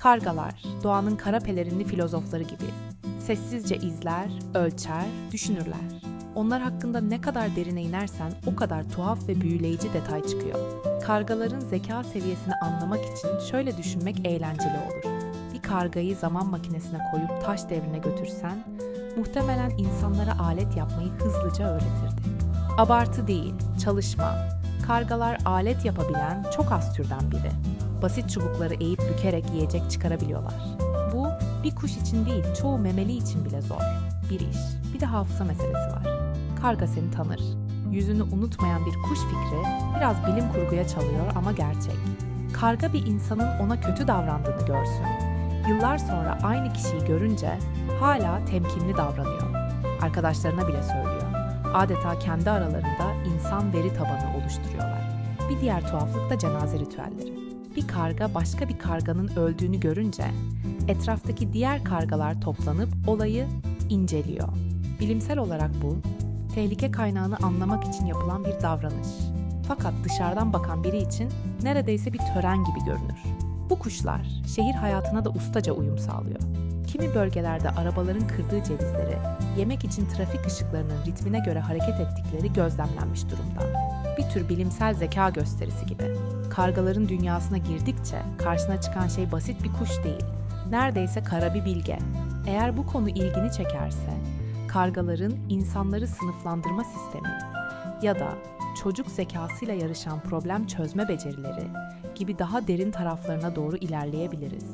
Kargalar, doğanın kara pelerinli filozofları gibi. Sessizce izler, ölçer, düşünürler. Onlar hakkında ne kadar derine inersen o kadar tuhaf ve büyüleyici detay çıkıyor. Kargaların zeka seviyesini anlamak için şöyle düşünmek eğlenceli olur. Bir kargayı zaman makinesine koyup taş devrine götürsen, muhtemelen insanlara alet yapmayı hızlıca öğretirdi. Abartı değil, çalışma. Kargalar alet yapabilen çok az türden biri. Basit çubukları eğip bükerek yiyecek çıkarabiliyorlar. Bu bir kuş için değil, çoğu memeli için bile zor. Bir iş, bir de hafıza meselesi var. Karga seni tanır. Yüzünü unutmayan bir kuş fikri biraz bilim kurguya çalıyor ama gerçek. Karga bir insanın ona kötü davrandığını görsün. Yıllar sonra aynı kişiyi görünce hala temkinli davranıyor. Arkadaşlarına bile söylüyor. Adeta kendi aralarında insan veri tabanı oluşturuyorlar. Bir diğer tuhaflık da cenaze ritüelleri. Bir karga başka bir karganın öldüğünü görünce etraftaki diğer kargalar toplanıp olayı inceliyor. Bilimsel olarak bu tehlike kaynağını anlamak için yapılan bir davranış. Fakat dışarıdan bakan biri için neredeyse bir tören gibi görünür. Bu kuşlar şehir hayatına da ustaca uyum sağlıyor. Kimi bölgelerde arabaların kırdığı cevizleri yemek için trafik ışıklarının ritmine göre hareket ettikleri gözlemlenmiş durumda. Bir tür bilimsel zeka gösterisi gibi. Kargaların dünyasına girdikçe karşına çıkan şey basit bir kuş değil. Neredeyse kara bir bilge. Eğer bu konu ilgini çekerse, kargaların insanları sınıflandırma sistemi ya da çocuk zekasıyla yarışan problem çözme becerileri gibi daha derin taraflarına doğru ilerleyebiliriz.